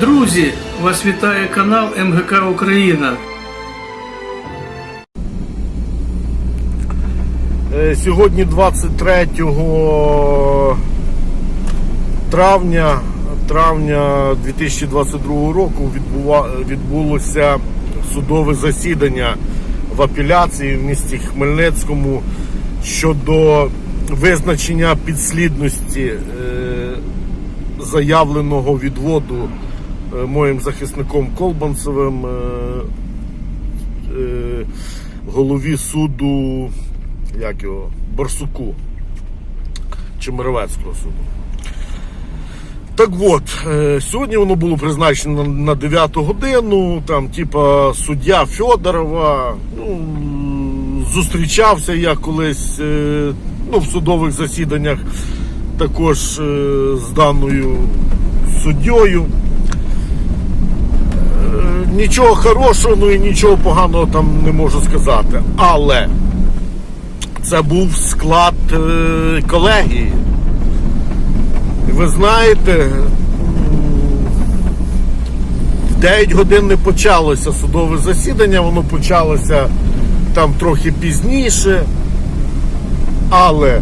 Друзі, вас вітає канал МГК Україна. Е, Сьогодні 23 травня, травня 2022 року відбулося судове засідання в апеляції в місті Хмельницькому щодо визначення підслідності е, заявленого відводу моїм захисником Колбанцевим е, е, голові суду як його, Барсуку Чемеровецького суду. Так от, е, сьогодні воно було призначено на 9 годину. Там, типа, суддя Федорова. Ну, зустрічався я колись е, ну, в судових засіданнях також е, з даною суддєю. Нічого хорошого, ну і нічого поганого там не можу сказати. Але це був склад е, колегії. Ви знаєте, в 9 годин не почалося судове засідання, воно почалося там трохи пізніше. Але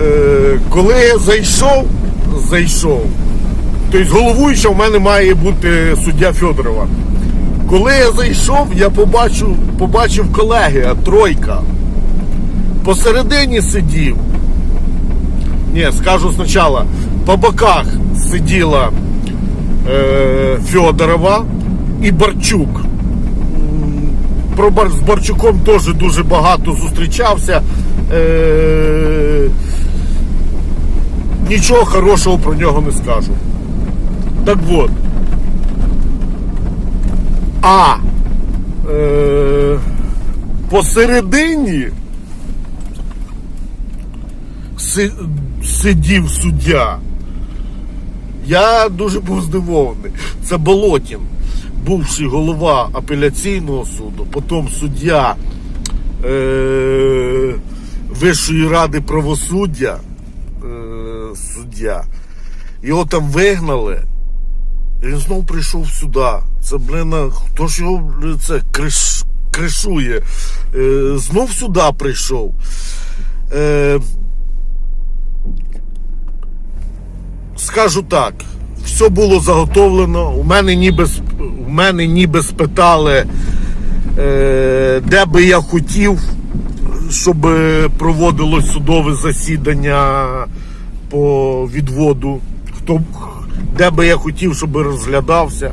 е, коли я зайшов, зайшов, тобто головуюча в мене має бути суддя Федорова. Коли я зайшов, я побачив, побачив колегія, тройка посередині сидів. Ні, скажу спочатку, по боках сиділа е, Федорова і Барчук. Про Бар, з Барчуком теж дуже багато зустрічався. Е, нічого хорошого про нього не скажу. Так от. А е, посередині си- сидів суддя. Я дуже був здивований. Це Болотін, бувший голова апеляційного суду, потім суддя е- Вищої ради правосуддя. Е- суддя. Його там вигнали. Він знов прийшов сюди. Це, блин, хто ж його це криш, кришує? Е, знов сюди прийшов. Е, скажу так, все було заготовлено. У мене ніби, у мене ніби спитали, е, де би я хотів, щоб проводилось судове засідання по відводу. Хто, де би я хотів, щоб розглядався.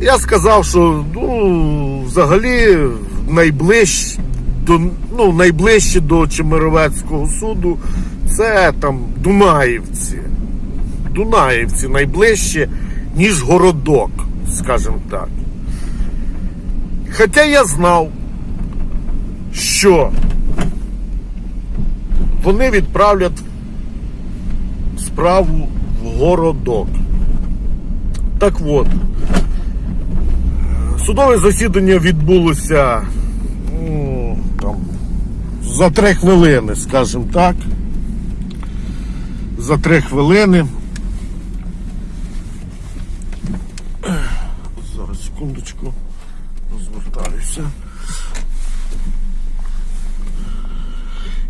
Я сказав, що ну, взагалі найближче до, ну, найближче до Чемеровецького суду це там Дунаївці. Дунаївці найближче, ніж городок, скажімо так. Хоча я знав, що вони відправлять справу городок. Так от, судове засідання відбулося ну, там, за три хвилини, скажімо так. За три хвилини. Зараз секундочку. Розвертаюся.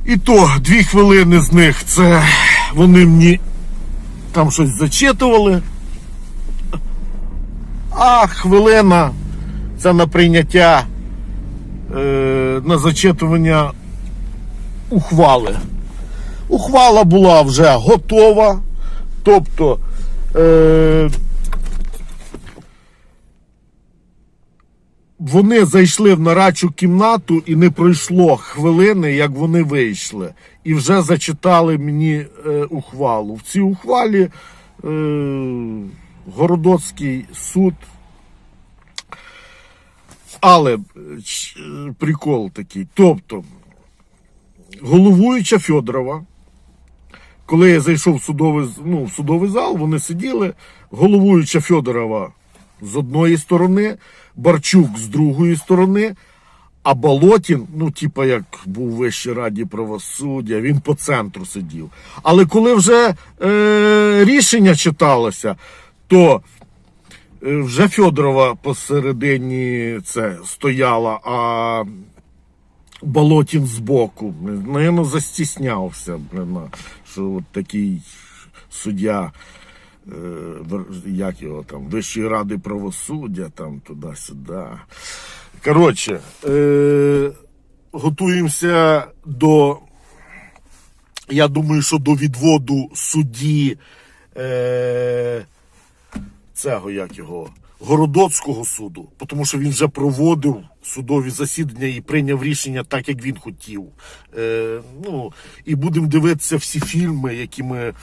І то дві хвилини з них це вони мені там щось зачитували. А хвилина це на прийняття е, на зачитування ухвали. Ухвала була вже готова. Тобто е, вони зайшли в нарадчу кімнату і не пройшло хвилини, як вони вийшли. І вже зачитали мені е, ухвалу. В цій ухвалі е, Городоцький суд. Але е, прикол такий. Тобто, головуюча Федорова, коли я зайшов в судовий, ну, в судовий зал, вони сиділи. Головуюча Федорова з одної сторони, Барчук з другої сторони, а Болотін, ну, типа, як був в раді правосуддя, він по центру сидів. Але коли вже е, рішення читалося, то Е, Вже Федорова посередині це стояла, а Болотін збоку. Наверно, застіснявся, що от такий суддя, як його там, Вищої ради правосуддя, там туди-сюди. Коротше, е, готуємося до. Я думаю, що до відводу судді. Е, цього як його Городоцького суду, тому що він вже проводив судові засідання і прийняв рішення так, як він хотів. Е, ну, і будемо дивитися всі фільми, які ми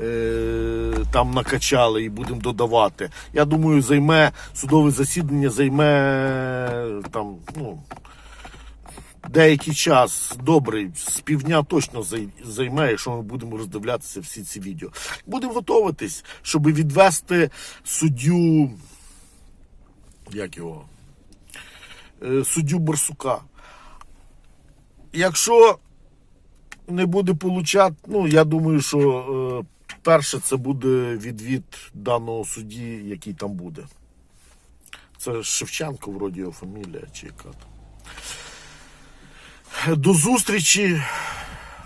е, там накачали, і будемо додавати. Я думаю, займе судове засідання, займе там, ну. Деякий час добрий, з півдня точно займе, якщо ми будемо роздивлятися всі ці відео. Будемо готуватись, щоб відвести суддю. Як його? Е, Суддю Барсука. Якщо не буде получати, ну я думаю, що е, перше це буде відвід даного судді, який там буде. Це Шевченко, вроді його фамілія, чи яка там. До зустрічі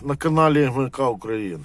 на каналі МК Україна.